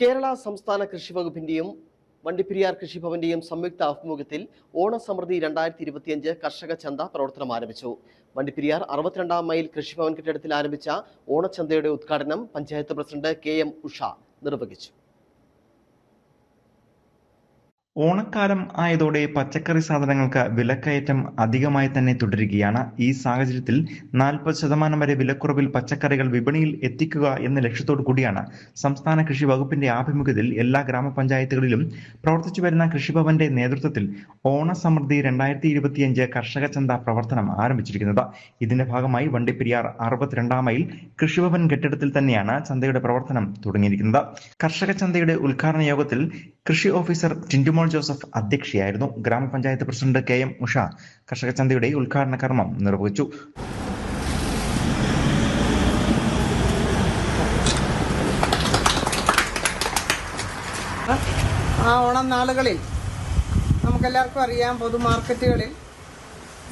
കേരള സംസ്ഥാന കൃഷി വകുപ്പിന്റെയും വണ്ടിപ്പെരിയാർ കൃഷിഭവന്റെയും സംയുക്ത ആഭിമുഖ്യത്തിൽ ഓണസമൃദ്ധി രണ്ടായിരത്തി ഇരുപത്തിയഞ്ച് കർഷക ചന്ത പ്രവർത്തനം ആരംഭിച്ചു. വണ്ടിപ്പെരിയാർ അറുപത്തിരണ്ടാം മൈൽ കൃഷിഭവൻ കെട്ടിടത്തിൽ ആരംഭിച്ച ഓണച്ചന്തയുടെ ഉദ്ഘാടനം panchayat president K M Usha നിർവഹിച്ചു. ഓണക്കാലം ആയതോടെ പച്ചക്കറി സാധനങ്ങൾക്ക് വിലക്കയറ്റം അധികമായി തന്നെ തുടരുകയാണ്. ഈ സാഹചര്യത്തിൽ നാൽപ്പത് ശതമാനം വരെ വിലക്കുറവിൽ പച്ചക്കറികൾ വിപണിയിൽ എത്തിക്കുക എന്ന ലക്ഷ്യത്തോടു കൂടിയാണ് സംസ്ഥാന കൃഷി വകുപ്പിന്റെ ആഭിമുഖ്യത്തിൽ എല്ലാ ഗ്രാമപഞ്ചായത്തുകളിലും പ്രവർത്തിച്ചു വരുന്ന കൃഷിഭവന്റെ നേതൃത്വത്തിൽ ഓണസമൃദ്ധി രണ്ടായിരത്തി ഇരുപത്തിയഞ്ച് കർഷക ചന്ത പ്രവർത്തനം ആരംഭിച്ചിരിക്കുന്നത്. ഇതിന്റെ ഭാഗമായി വണ്ടിപ്പെരിയാർ അറുപത്തിരണ്ടാം മൈൽ കൃഷിഭവൻ കെട്ടിടത്തിൽ തന്നെയാണ് ചന്തയുടെ പ്രവർത്തനം തുടങ്ങിയിരിക്കുന്നത്. കർഷക ചന്തയുടെ ഉദ്ഘാടന യോഗത്തിൽ കൃഷി ഓഫീസർ ടിൻഡുമോൾ ജോസഫ് അധ്യക്ഷയായിരുന്നു. ഗ്രാമപഞ്ചായത്ത് പ്രസിഡന്റ് കെ എം ഉഷ കർഷക ചന്തയുടെ ഉദ്ഘാടന കർമ്മം നിർവഹിച്ചു. ആ ഓണം നാളുകളിൽ നമുക്കെല്ലാവർക്കും അറിയാം പൊതു മാർക്കറ്റുകളിൽ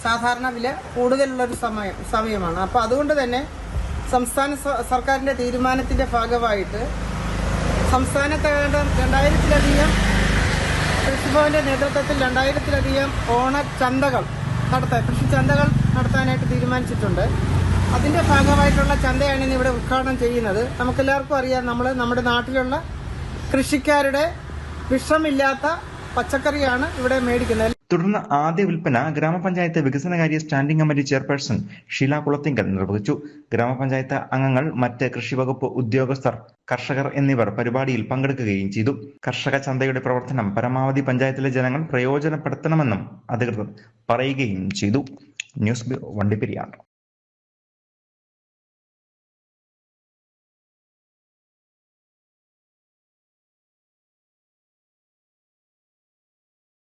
സാധാരണ വില കൂടുതലുള്ളൊരു സമയം സമയമാണ്. അപ്പോൾ അതുകൊണ്ട് തന്നെ സംസ്ഥാന സർക്കാരിന്റെ തീരുമാനത്തിന്റെ ഭാഗമായിട്ട് സംസ്ഥാനത്ത് ഏതാണ്ട് രണ്ടായിരത്തിലധികം കൃഷിഭവന്റെ നേതൃത്വത്തിൽ രണ്ടായിരത്തിലധികം ഓണച്ചന്തകൾ നടത്താൻ കൃഷി ചന്തകൾ നടത്താനായിട്ട് തീരുമാനിച്ചിട്ടുണ്ട്. അതിന്റെ ഭാഗമായിട്ടുള്ള ചന്തയാണ് ഇന്ന് ഇവിടെ ഉദ്ഘാടനം ചെയ്യുന്നത്. നമുക്കെല്ലാവർക്കും അറിയാം നമ്മൾ നമ്മുടെ നാട്ടിലുള്ള കൃഷിക്കാരുടെ വിഷമില്ലാത്ത പച്ചക്കറിയാണ് ഇവിടെ മേടിക്കുന്നത്. തുടർന്ന് ആദ്യ വിൽപ്പന ഗ്രാമപഞ്ചായത്ത് വികസനകാര്യ standing committee chairperson Sheela Kulathinkal നിർവഹിച്ചു. ഗ്രാമപഞ്ചായത്ത് അംഗങ്ങൾ മറ്റ് കൃഷിവകുപ്പ് ഉദ്യോഗസ്ഥർ കർഷകർ എന്നിവർ പരിപാടിയിൽ പങ്കെടുക്കുകയും ചെയ്തു. കർഷക ചന്തയുടെ പ്രവർത്തനം പരമാവധി പഞ്ചായത്തിലെ ജനങ്ങൾ പ്രയോജനപ്പെടുത്തണമെന്നും അധികൃതർ പറയുകയും ചെയ്തു. News bureau Vandiperiyar.